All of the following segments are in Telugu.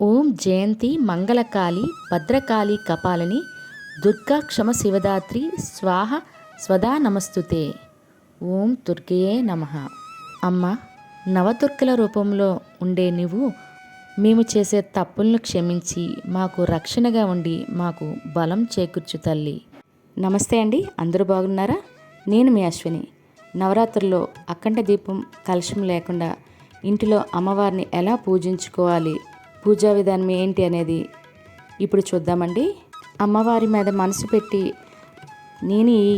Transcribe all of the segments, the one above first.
ఓం జయంతి మంగళకాళి భద్రకాళి కపాలని దుర్గా క్షమ శివదాత్రి స్వాహ స్వదా నమస్తుతే. ఓం దుర్గయే నమ. అమ్మ నవదుర్గల రూపంలో ఉండే నువ్వు మేము చేసే తప్పులను క్షమించి మాకు రక్షణగా ఉండి మాకు బలం చేకూర్చు తల్లి. నమస్తే అండి అందరూ బాగున్నారా? నేను మీ అశ్విని. నవరాత్రుల్లో అఖండ దీపం కలశం లేకుండా ఇంటిలో అమ్మవారిని ఎలా పూజించుకోవాలి? పూజా విధానం ఏంటి అనేది ఇప్పుడు చూద్దామండి. అమ్మవారి మీద మనసు పెట్టి నేను ఈ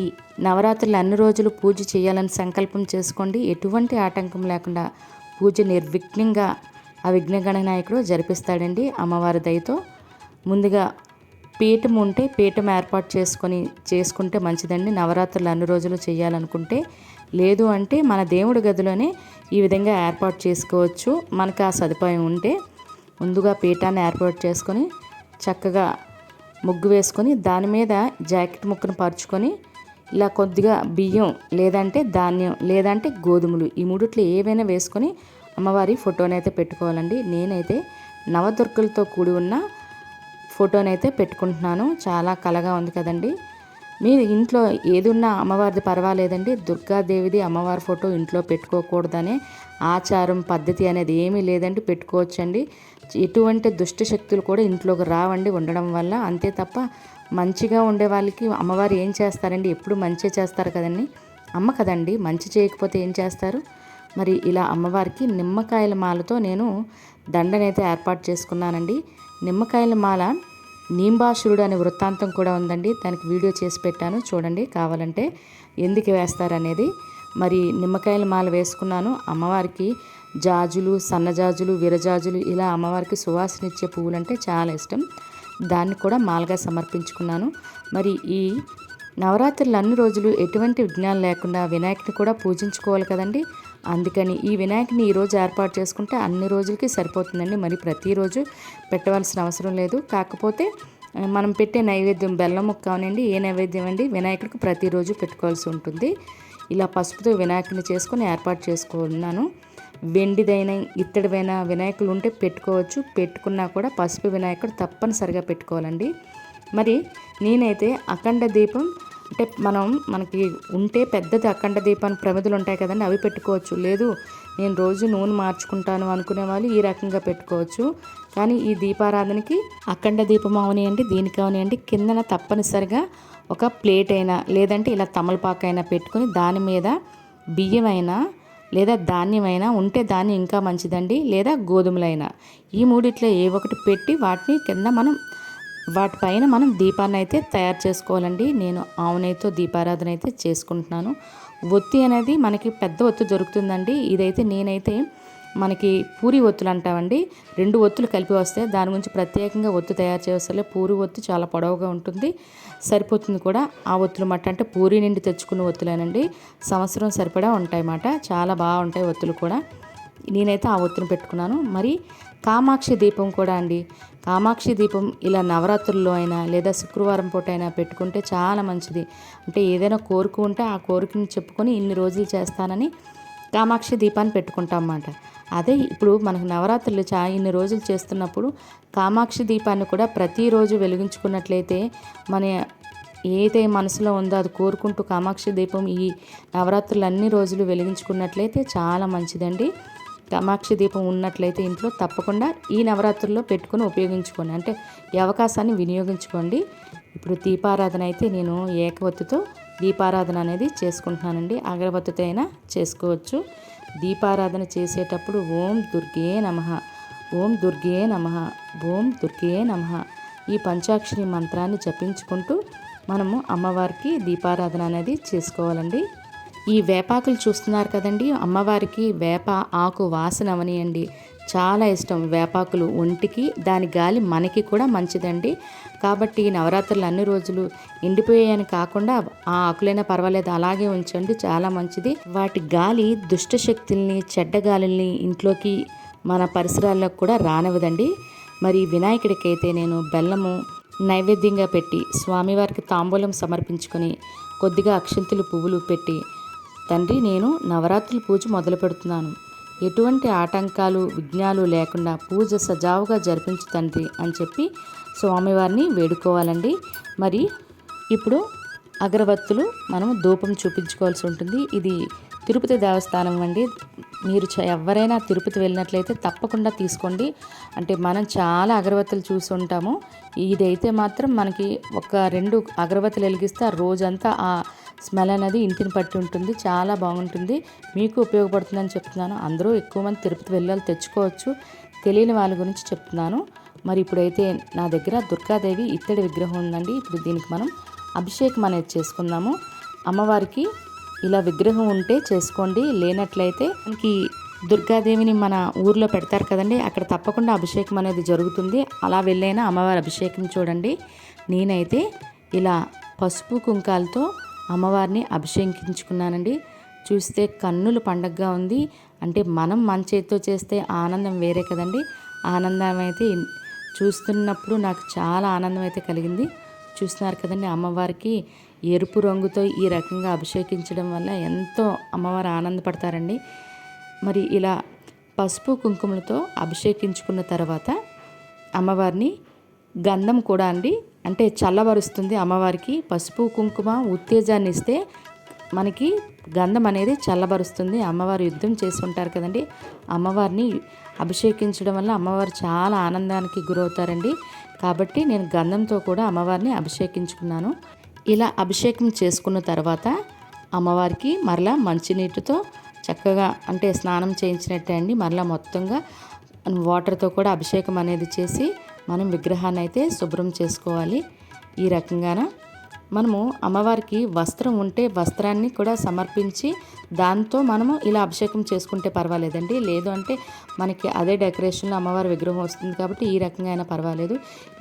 నవరాత్రులు అన్ని రోజులు పూజ చేయాలని సంకల్పం చేసుకోండి. ఎటువంటి ఆటంకం లేకుండా పూజ నిర్విఘ్నంగా ఆ విఘ్నగణ నాయకుడు జరిపిస్తాడండి అమ్మవారి దయతో. ముందుగా పీఠం ఉంటే పీఠం ఏర్పాటు చేసుకొని చేసుకుంటే మంచిదండి. నవరాత్రులు అన్ని రోజులు చేయాలనుకుంటే లేదు అంటే మన దేవుడి గదిలోనే ఈ విధంగా ఏర్పాటు చేసుకోవచ్చు. మనకు ఆ సదుపాయం ఉంటే ముందుగా పీఠాన్ని ఏర్పాటు చేసుకొని చక్కగా ముగ్గు వేసుకొని దాని మీద జాకెట్ ముక్కను పరుచుకొని ఇలా కొద్దిగా బియ్యం లేదంటే ధాన్యం లేదంటే గోధుమలు ఈ మూడిట్లో ఏవైనా వేసుకొని అమ్మవారి ఫోటోనైతే పెట్టుకోవాలండి. నేనైతే నవదుర్గలతో కూడి ఉన్న ఫోటోనైతే పెట్టుకుంటున్నాను. చాలా కలగా ఉంది కదండి. మీరు ఇంట్లో ఏదున్నా అమ్మవారిది పర్వాలేదండి. దుర్గాదేవిది అమ్మవారి ఫోటో ఇంట్లో పెట్టుకోకూడదనే ఆచారం పద్ధతి అనేది ఏమీ లేదండి. పెట్టుకోవచ్చండి. ఎటువంటి దుష్ట శక్తులు కూడా ఇంట్లోకి రావండి ఉండడం వల్ల. అంతే తప్ప మంచిగా ఉండే వాళ్ళకి అమ్మవారు ఏం చేస్తారండి? ఎప్పుడు మంచి చేస్తారు కదండి. అమ్మ కదండి మంచి చేయకపోతే ఏం చేస్తారు? మరి ఇలా అమ్మవారికి నిమ్మకాయల మాలతో నేను దండనైతే ఏర్పాటు చేసుకున్నానండి. నిమ్మకాయల మాల నీంబాసురుడు అనే వృత్తాంతం కూడా ఉందండి. దానికి వీడియో చేసి పెట్టాను. చూడండి కావాలంటే ఎందుకు వేస్తారనేది. మరి నిమ్మకాయల మాల వేసుకున్నాను. అమ్మవారికి జాజులు సన్నజాజులు విరజాజులు ఇలా అమ్మవారికి సువాసనిచ్చే పువ్వులు అంటే చాలా ఇష్టం. దాన్ని కూడా మాలగా సమర్పించుకున్నాను. మరి ఈ నవరాత్రులు అన్ని రోజులు ఎటువంటి విఘ్నాలు లేకుండా వినాయకుని కూడా పూజించుకోవాలి కదండి. అందుకని ఈ వినాయకుని ఈరోజు ఏర్పాటు చేసుకుంటే అన్ని రోజులకి సరిపోతుందండి. మరి ప్రతిరోజు పెట్టవలసిన అవసరం లేదు. కాకపోతే మనం పెట్టే నైవేద్యం బెల్లం ముక్క అవనండి ఏ నైవేద్యం అండి వినాయకుడికి ప్రతిరోజు పెట్టుకోవాల్సి ఉంటుంది. ఇలా పసుపుతో వినాయకుని చేసుకొని ఏర్పాటు చేసుకున్నాను. వెండిదైన ఇత్తడివైన వినాయకులు ఉంటే పెట్టుకోవచ్చు. పెట్టుకున్నా కూడా పసుపు వినాయకుడు తప్పనిసరిగా పెట్టుకోవాలండి. మరి నేనైతే అఖండ దీపం అంటే మనం మనకి ఉంటే పెద్దది అఖండ దీపాన్ని ప్రమిదలు ఉంటాయి కదండి అవి పెట్టుకోవచ్చు. లేదు నేను రోజు నూనె మార్చుకుంటాను అనుకునే వాళ్ళు ఈ రకంగా పెట్టుకోవచ్చు. కానీ ఈ దీపారాధనకి అఖండ దీపం అవనియండి దీనికి అవనియండి కిందన తప్పనిసరిగా ఒక ప్లేట్ అయినా లేదంటే ఇలా తమలపాకు అయినా పెట్టుకొని దాని మీద బియ్యమైనా లేదా ధాన్యమైనా ఉంటే ధాన్యం ఇంకా మంచిదండి లేదా గోధుమలైనా. ఈ మూడిట్లో ఏ ఒకటి పెట్టి వాటిని కింద మనం వాటిపైన మనం దీపాన్ని అయితే తయారు చేసుకోవాలండి. నేను ఆవునైతో దీపారాధన అయితే చేసుకుంటున్నాను. ఒత్తి అనేది మనకి పెద్ద ఒత్తు దొరుకుతుందండి. ఇదైతే నేనైతే మనకి పూరి ఒత్తులు అంటామండి. రెండు ఒత్తులు కలిపి వస్తే దాని గురించి ప్రత్యేకంగా ఒత్తు తయారు చేస్తే పూరి ఒత్తు చాలా పొడవుగా ఉంటుంది. సరిపోతుంది కూడా. ఆ ఒత్తులు మట్ట అంటే పూరి నుండి తెచ్చుకున్న ఒత్తులేనండి. సంవత్సరం సరిపడా ఉంటాయి అన్నమాట చాలా బాగుంటాయి ఒత్తులు కూడా. నేనైతే ఆ ఒత్తును పెట్టుకున్నాను. మరి కామాక్షి దీపం కూడా అండి. కామాక్షి దీపం ఇలా నవరాత్రుల్లో అయినా లేదా శుక్రవారం పూట అయినా పెట్టుకుంటే చాలా మంచిది. అంటే ఏదైనా కోరిక ఉంటే ఆ కోరికను చెప్పుకొని ఇన్ని రోజులు చేస్తానని కామాక్షి దీపాన్ని పెట్టుకుంటాం అన్నమాట అదే ఇప్పుడు మనకు నవరాత్రులు చా ఇన్ని రోజులు చేస్తున్నప్పుడు కామాక్షి దీపాన్ని కూడా ప్రతిరోజు వెలిగించుకున్నట్లయితే మన ఏదైతే మనసులో ఉందో అది కోరుకుంటూ కామాక్షి దీపం ఈ నవరాత్రులు అన్ని రోజులు వెలిగించుకున్నట్లయితే చాలా మంచిదండి. కామాక్షి దీపం ఉన్నట్లయితే ఇంట్లో తప్పకుండా ఈ నవరాత్రుల్లో పెట్టుకొని ఉపయోగించుకోండి. అంటే ఈ అవకాశాన్ని వినియోగించుకోండి. ఇప్పుడు దీపారాధన అయితే నేను ఏకవత్తితో దీపారాధన అనేది చేసుకుంటున్నానండి. అగరబత్తితో అయినా చేసుకోవచ్చు. దీపారాధన చేసేటప్పుడు ఓం దుర్గే నమ ఓం దుర్గే నమ ఓం దుర్గే నమ ఈ పంచాక్షరి మంత్రాన్ని జపించుకుంటూ మనము అమ్మవారికి దీపారాధన అనేది చేసుకోవాలండి. ఈ వేపాకులు చూస్తున్నారు కదండి? అమ్మవారికి వేప ఆకు వాసన అవనియండి. చాలా ఇష్టం వేపాకులు ఒంటికి దాని గాలి మనకి కూడా మంచిదండి. కాబట్టి నవరాత్రులు అన్ని రోజులు ఎండిపోయాయని కాకుండా ఆ ఆకులైనా పర్వాలేదు అలాగే ఉంచండి. చాలా మంచిది. వాటి గాలి దుష్ట శక్తుల్ని చెడ్డ గాలిని ఇంట్లోకి మన పరిసరాల్లోకి కూడా రానివ్వదండి. మరి వినాయకుడికైతే నేను బెల్లము నైవేద్యంగా పెట్టి స్వామివారికి తాంబూలం సమర్పించుకొని కొద్దిగా అక్షంతులు పువ్వులు పెట్టి తండ్రి నేను నవరాత్రుల పూజ మొదలు పెడుతున్నాను. ఎటువంటి ఆటంకాలు విఘ్నాలు లేకుండా పూజ సజావుగా జరిపించు తండ్రి అని చెప్పి స్వామివారిని వేడుకోవాలండి. మరి ఇప్పుడు అగరబత్తులు మనం ధూపం చూపించుకోవాల్సి ఉంటుంది. ఇది తిరుపతి దేవస్థానం అండి. మీరు చ- ఎవరైనా తిరుపతి వెళ్ళినట్లయితే తప్పకుండా తీసుకోండి. అంటే మనం చాలా అగరబత్తులు చూసి ఉంటాము. ఇదైతే మాత్రం మనకి ఒక రెండు అగరబత్తులు వెలిగిస్తే ఆ రోజంతా ఆ స్మెల్ అనేది ఇంటిని పట్టి ఉంటుంది చాలా బాగుంటుంది. మీకు ఉపయోగపడుతుందని చెప్తున్నాను. అందరూ ఎక్కువ మంది తిరుపతి వెళ్ళాలి తెచ్చుకోవచ్చు. తెలియని వాళ్ళ గురించి చెప్తున్నాను. మరి ఇప్పుడైతే నా దగ్గర దుర్గాదేవి ఇత్తడి విగ్రహం ఉందండి. ఇప్పుడు దీనికి మనం అభిషేకం అనేది చేసుకుందాము. అమ్మవారికి ఇలా విగ్రహం ఉంటే చేసుకోండి. లేనట్లయితే మనకి దుర్గాదేవిని మన ఊర్లో పెడతారు కదండి. అక్కడ తప్పకుండా అభిషేకం అనేది జరుగుతుంది. అలా వెళ్ళైనా అమ్మవారి అభిషేకం చూడండి. నేనైతే ఇలా పసుపు కుంకాలతో అమ్మవారిని అభిషేకించుకున్నానండి. చూస్తే కన్నులు పండగగా ఉంది. అంటే మనం మన చేతితో చేస్తే ఆనందం వేరే కదండి. ఆనందం అయితే చూస్తున్నప్పుడు నాకు చాలా ఆనందం అయితే కలిగింది. చూస్తున్నారు కదండి అమ్మవారికి ఎరుపు రంగుతో ఈ రకంగా అభిషేకించడం వల్ల ఎంతో అమ్మవారు ఆనందపడతారండి. మరి ఇలా పసుపు కుంకుమలతో అభిషేకించుకున్న తర్వాత అమ్మవారిని గంధం కూడా అండి. అంటే చల్లబరుస్తుంది అమ్మవారికి. పసుపు కుంకుమ ఉత్తేజాన్ని ఇస్తే మనకి గంధం అనేది చల్లబరుస్తుంది. అమ్మవారు యుద్ధం చేసుకుంటారు కదండి. అమ్మవారిని అభిషేకించడం వల్ల అమ్మవారు చాలా ఆనందానికి గురవుతారండి. కాబట్టి నేను గంధంతో కూడా అమ్మవారిని అభిషేకించుకున్నాను. ఇలా అభిషేకం చేసుకున్న తర్వాత అమ్మవారికి మరలా మంచినీటితో చక్కగా అంటే స్నానం చేయించినట్టే అండి. మరలా మొత్తంగా వాటర్తో కూడా అభిషేకం అనేది చేసి మనం విగ్రహాన్ని అయితే శుభ్రం చేసుకోవాలి. ఈ రకంగాన మనము అమ్మవారికి వస్త్రం ఉంటే వస్త్రాన్ని కూడా సమర్పించి దాంతో మనము ఇలా అభిషేకం చేసుకుంటే పర్వాలేదండి. లేదు అంటే మనకి అదే డెకరేషన్లో అమ్మవారి విగ్రహం వస్తుంది కాబట్టి ఈ రకంగా అయినా పర్వాలేదు.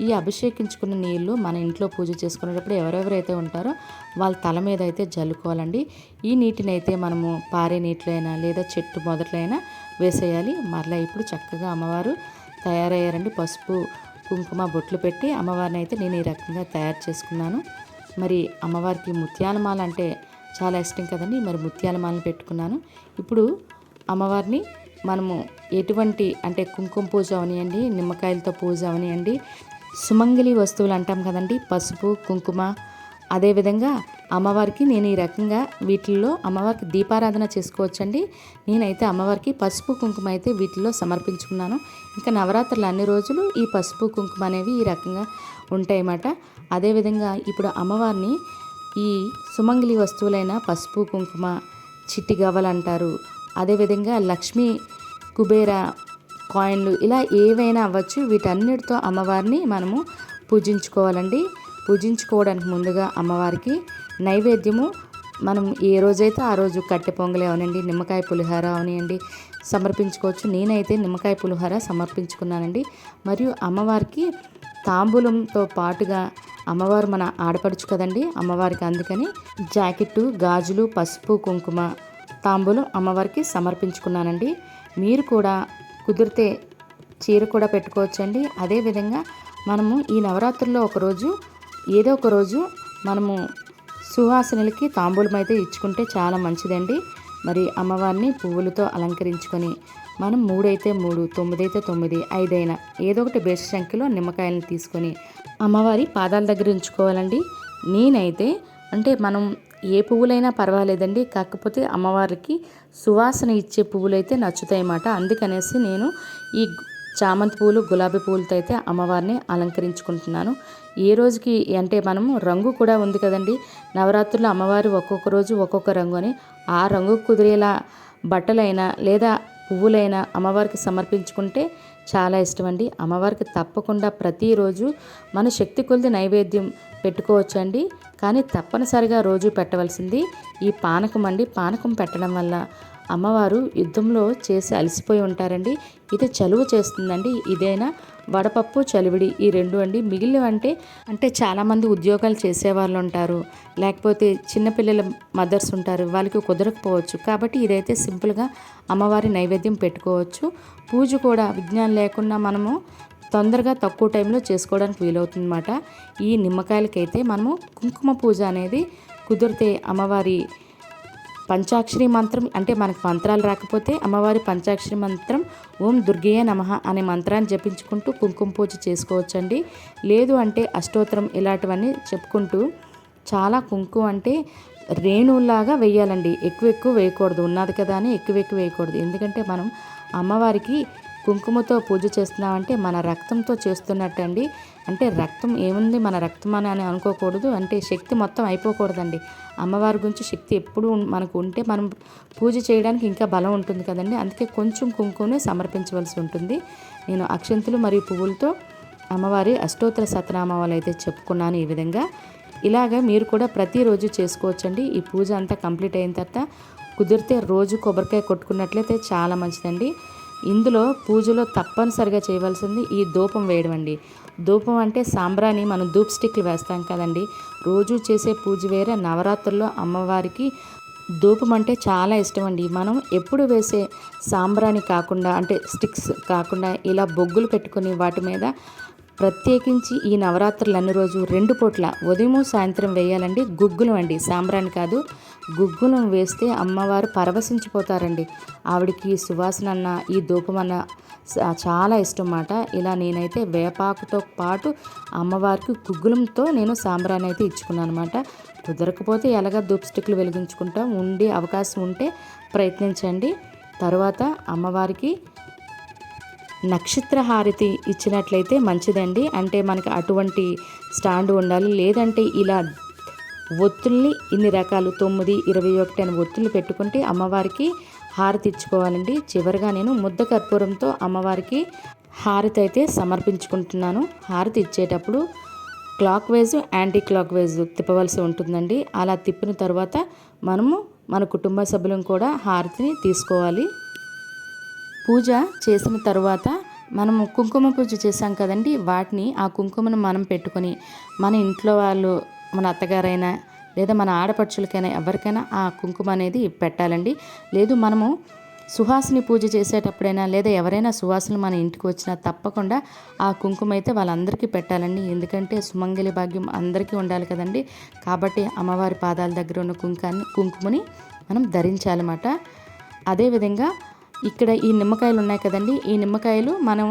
ఈ అభిషేకించుకున్న నీళ్ళు మన ఇంట్లో పూజ చేసుకునేటప్పుడు ఎవరెవరైతే ఉంటారో వాళ్ళ తల మీద అయితే జల్లుకోవాలండి. ఈ నీటిని అయితే మనము పారే నీటిలో అయినా లేదా చెట్టు మొదట్లో అయినా వేసేయాలి. మరలా ఇప్పుడు చక్కగా అమ్మవారు తయారయ్యారండి పసుపు కుంకుమ బొట్లు పెట్టి అమ్మవారిని అయితే నేను ఈ రకంగా తయారు చేసుకున్నాను. మరి అమ్మవారికి ముత్యాల మాల అంటే చాలా ఇష్టం కదండి. మరి ముత్యాల మాలను పెట్టుకున్నాను. ఇప్పుడు అమ్మవారిని మనము ఎటువంటి అంటే కుంకుమ పూజ అవనియండి నిమ్మకాయలతో పూజ అవనియండి సుమంగళి వస్తువులు అంటాం కదండి. పసుపు కుంకుమ అదేవిధంగా అమ్మవారికి నేను ఈ రకంగా వీటిల్లో అమ్మవారికి దీపారాధన చేసుకోవచ్చండి. నేనైతే అమ్మవారికి పసుపు కుంకుమ అయితే వీటిల్లో సమర్పించుకున్నాను. ఇంకా నవరాత్రులు అన్ని రోజులు ఈ పసుపు కుంకుమ అనేవి ఈ రకంగా ఉంటాయన్నమాట. అదేవిధంగా ఇప్పుడు అమ్మవారిని ఈ సుమంగిలి వస్తువులైన పసుపు కుంకుమ చిట్టి గవ్వలు అంటారు. అదేవిధంగా లక్ష్మీ కుబేర కాయిన్లు ఇలా ఏవైనా అవ్వచ్చు. వీటన్నిటితో అమ్మవారిని మనము పూజించుకోవాలండి. పూజించుకోవడానికి ముందుగా అమ్మవారికి నైవేద్యము. మనం ఏ రోజైతే ఆ రోజు కట్టె పొంగలి అవనండి నిమ్మకాయ పులిహోర అవనియండి సమర్పించుకోవచ్చు. నేనైతే నిమ్మకాయ పులిహోర సమర్పించుకున్నానండి. మరియు అమ్మవారికి తాంబూలంతో పాటుగా అమ్మవారు మన ఆడపడుచు కదండి అమ్మవారికి అందుకని జాకెట్టు గాజులు పసుపు కుంకుమ తాంబూలం అమ్మవారికి సమర్పించుకున్నానండి. మీరు కూడా కుదిరితే చీర కూడా పెట్టుకోవచ్చండి. అదేవిధంగా మనము ఈ నవరాత్రుల్లో ఒకరోజు ఏదో ఒక రోజు మనము సుహాసినులకి తాంబూలం అయితే ఇచ్చుకుంటే చాలా మంచిదండి. మరి అమ్మవారిని పువ్వులతో అలంకరించుకొని మనం మూడైతే మూడు తొమ్మిదైతే తొమ్మిది ఐదైనా ఏదో ఒకటి బేస్ సంఖ్యలో నిమ్మకాయలను తీసుకొని అమ్మవారి పాదాల దగ్గర ఉంచుకోవాలండి. నేనైతే అంటే మనం ఏ పువ్వులైనా పర్వాలేదండి. కాకపోతే అమ్మవారికి సువాసన ఇచ్చే పువ్వులైతే నచ్చుతాయి అన్నమాట అందుకనేసి నేను ఈ చామంతి పూలు గులాబీ పువ్వులతో అయితే అమ్మవారిని అలంకరించుకుంటున్నాను. ఏ రోజుకి అంటే మనము రంగు కూడా ఉంది కదండి. నవరాత్రులు అమ్మవారు ఒక్కొక్క రోజు ఒక్కొక్క రంగు అని ఆ రంగు కుదిరేలా బట్టలైనా లేదా పువ్వులైనా అమ్మవారికి సమర్పించుకుంటే చాలా ఇష్టం అండి అమ్మవారికి తప్పకుండా ప్రతిరోజు మన శక్తి కొలిది నైవేద్యం పెట్టుకోవచ్చండి. కానీ తప్పనిసరిగా రోజు పెట్టవలసింది ఈ పానకం అండి. పానకం పెట్టడం వల్ల అమ్మవారు యుద్ధంలో చేసి అలసిపోయి ఉంటారండి. ఇది చలువ చేస్తుందండి. ఇదైనా? వడపప్పు చలివిడి ఈ రెండు అండి. మిగిలినవంటే అంటే చాలామంది ఉద్యోగాలు చేసేవాళ్ళు ఉంటారు. లేకపోతే చిన్నపిల్లల మదర్స్ ఉంటారు. వాళ్ళకి కుదరకపోవచ్చు. కాబట్టి ఇదైతే సింపుల్గా అమ్మవారి నైవేద్యం పెట్టుకోవచ్చు. పూజ కూడా విజ్ఞానం లేకుండా మనము తొందరగా తక్కువ టైంలో చేసుకోవడానికి వీలవుతుందన్నమాట. ఈ నిమ్మకాయలకైతే మనము కుంకుమ పూజ అనేది కుదిరితే అమ్మవారి పంచాక్షరి మంత్రం అంటే మనకు మంత్రాలు రాకపోతే అమ్మవారి పంచాక్షరి మంత్రం ఓం దుర్గయ్య నమః అనే మంత్రాన్ని జపించుకుంటూ కుంకుమ పూజ చేసుకోవచ్చండి. లేదు అంటే అష్టోత్తరం ఇలాంటివన్నీ చెప్పుకుంటూ చాలా కుంకుమ అంటే రేణువులాగా వేయాలండి ఎక్కువ ఎక్కువ వేయకూడదు. ఉన్నది కదా అని ఎక్కువ ఎక్కువ వేయకూడదు. ఎందుకంటే మనం అమ్మవారికి కుంకుమతో పూజ చేస్తున్నామంటే మన రక్తంతో చేస్తున్నట్టు అండి అంటే రక్తం ఏముంది మన రక్తం అని అని అనుకోకూడదు. అంటే శక్తి మొత్తం అయిపోకూడదండి. అమ్మవారి గురించి శక్తి ఎప్పుడు మనకు ఉంటే మనం పూజ చేయడానికి ఇంకా బలం ఉంటుంది కదండి. అందుకే కొంచెం కుంకుమనే సమర్పించవలసి ఉంటుంది. నేను అక్షంతులు మరియు పువ్వులతో అమ్మవారి అష్టోత్తర సతనామాలు అయితే చెప్పుకున్నాను ఈ విధంగా. ఇలాగ మీరు కూడా ప్రతిరోజు చేసుకోవచ్చండి. ఈ పూజ అంతా కంప్లీట్ అయిన తర్వాత కుదిరితే రోజు కొబ్బరికాయ కొట్టుకున్నట్లయితే చాలా మంచిదండి. ఇందులో పూజలో తప్పనిసరిగా చేయవలసింది ఈ ధూపం వేయడం అండి. ధూపం అంటే సాంబ్రాణి మనం ధూప్ స్టిక్లు వేస్తాం కదండి. రోజు చేసే పూజ వేరే నవరాత్రుల్లో అమ్మవారికి ధూపం అంటే చాలా ఇష్టం అండి. మనం ఎప్పుడు వేసే సాంబ్రాణి కాకుండా అంటే స్టిక్స్ కాకుండా ఇలా బొగ్గులు పెట్టుకొని వాటి మీద ప్రత్యేకించి ఈ నవరాత్రులు అన్ని రోజు రెండు పూట్ల ఉదయం సాయంత్రం వేయాలండి. గుగ్గులం అండి సాంబ్రాణి కాదు. గుగ్గులను వేస్తే అమ్మవారు పరవశించిపోతారండి. ఆవిడకి సువాసన అన్న ఈ ధూపం అన్న చాలా ఇష్టం మాట ఇలా నేనైతే వేపాకుతో పాటు అమ్మవారికి గుగ్గులంతో నేను సాంబ్రాన్ని అయితే ఇచ్చుకున్నాను అనమాట కుదరకపోతే ఎలాగ ధూప్ స్టిక్లు వెలిగించుకుంటాం. ఉండే అవకాశం ఉంటే ప్రయత్నించండి. తర్వాత అమ్మవారికి నక్షత్ర హారతి ఇచ్చినట్లయితే మంచిదండి. అంటే మనకి అటువంటి స్టాండ్ ఉండాలి. లేదంటే ఇలా ఒత్తుల్ని ఇన్ని రకాలు తొమ్మిది ఇరవై ఒకటి అని ఒత్తులు పెట్టుకుంటే అమ్మవారికి హారతి ఇచ్చుకోవాలండి. చివరిగా నేను ముద్ద కర్పూరంతో అమ్మవారికి హారతి అయితే సమర్పించుకుంటున్నాను. హారతి ఇచ్చేటప్పుడు clockwise anti clock wise తిప్పవలసి ఉంటుందండి. అలా తిప్పిన తర్వాత మనము మన కుటుంబ సభ్యులను కూడా హారతిని తీసుకోవాలి. పూజ చేసిన తర్వాత మనము కుంకుమ పూజ చేసాం కదండి వాటిని ఆ కుంకుమను మనం పెట్టుకొని మన ఇంట్లో వాళ్ళు మన అత్తగారైనా లేదా మన ఆడపడుచులకైనా ఎవరికైనా ఆ కుంకుమ అనేది పెట్టాలండి. లేదు మనము సుహాసిని పూజ చేసేటప్పుడైనా లేదా ఎవరైనా సువాసనలు మన ఇంటికి వచ్చినా తప్పకుండా ఆ కుంకుమ అయితే వాళ్ళందరికీ పెట్టాలండి. ఎందుకంటే సుమంగళి భాగ్యం అందరికీ ఉండాలి కదండి. కాబట్టి అమ్మవారి పాదాల దగ్గర ఉన్న కుంకాన్ని కుంకుమని మనం ధరించాలన్నమాట. అదేవిధంగా ఇక్కడ ఈ నిమ్మకాయలు ఉన్నాయి కదండి. ఈ నిమ్మకాయలు మనం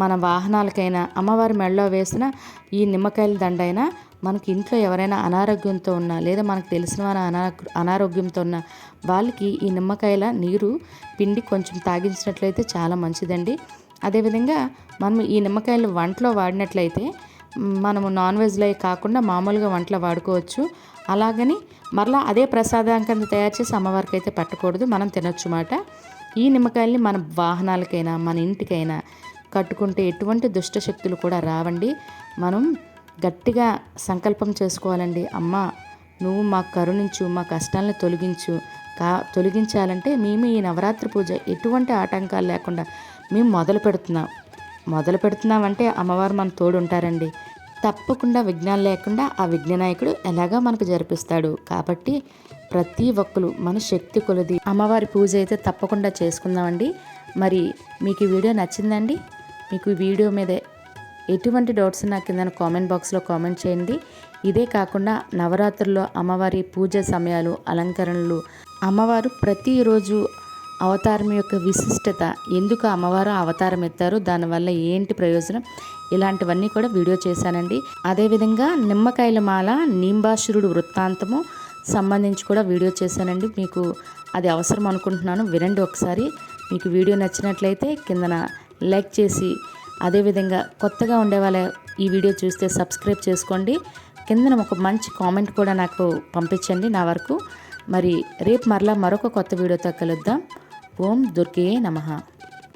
మన వాహనాలకైనా అమ్మవారి మెడలో వేసిన ఈ నిమ్మకాయల దండైనా మనకి ఇంట్లో ఎవరైనా అనారోగ్యంతో ఉన్నా లేదా మనకు తెలిసిన వారు అనా అనారోగ్యంతో ఉన్న వాళ్ళకి ఈ నిమ్మకాయల నీరు పిండి కొంచెం తాగించినట్లయితే చాలా మంచిదండి. అదేవిధంగా మనం ఈ నిమ్మకాయలు వంటలో వాడినట్లయితే మనము నాన్ వెజ్లో కాకుండా మామూలుగా వంటలో వాడుకోవచ్చు. అలాగని మరలా అదే ప్రసాదం కింద తయారు చేసి అమ్మవారికి అయితే పెట్టకూడదు మనం తినొచ్చు మాట. ఈ నిమ్మకాయల్ని మన వాహనాలకైనా మన ఇంటికైనా కట్టుకుంటే ఎటువంటి దుష్ట శక్తులు కూడా రావండి. మనం గట్టిగా సంకల్పం చేసుకోవాలండి. అమ్మ నువ్వు మా కరుణించు మా కష్టాలను తొలగించు. కా తొలగించాలంటే మేము ఈ నవరాత్రి పూజ ఎటువంటి ఆటంకాలు లేకుండా మేము మొదలు పెడుతున్నాం మొదలు పెడుతున్నామంటే అమ్మవారు మన తోడు ఉంటారండి తప్పకుండా విఘ్నాలు లేకుండా ఆ విఘ్ననాయకుడు ఎలాగా మనకు జరిపిస్తాడు. కాబట్టి ప్రతి ఒక్కరు మన శక్తి కొలది. అమ్మవారి పూజ అయితే తప్పకుండా చేసుకుందామండి. మరి మీకు ఈ వీడియో నచ్చిందండి? మీకు ఈ వీడియో మీద ఎటువంటి డౌట్స్ నా కింద కామెంట్ బాక్స్లో కామెంట్ చేయండి. ఇదే కాకుండా నవరాత్రుల్లో అమ్మవారి పూజ సమయాలు అలంకరణలు అమ్మవారు ప్రతిరోజు అవతారం యొక్క విశిష్టత ఎందుకు అమ్మవారు అవతారం ఎత్తారు దానివల్ల ఏంటి ప్రయోజనం ఇలాంటివన్నీ కూడా వీడియో చేశానండి. అదేవిధంగా నిమ్మకాయల మాల నీంబాసురుడు వృత్తాంతము సంబంధించి కూడా వీడియో చేశానండి. మీకు అది అవసరం అనుకుంటున్నాను వినండి ఒకసారి. మీకు వీడియో నచ్చినట్లయితే కిందన లైక్ చేసి అదేవిధంగా కొత్తగా ఉండే వాళ్ళ ఈ వీడియో చూస్తే సబ్స్క్రైబ్ చేసుకోండి. కిందన ఒక మంచి కామెంట్ కూడా నాకు పంపించండి నా వరకు. మరి రేపు మరలా మరొక కొత్త వీడియోతో కలుద్దాం. ఓం దుర్గే నమః.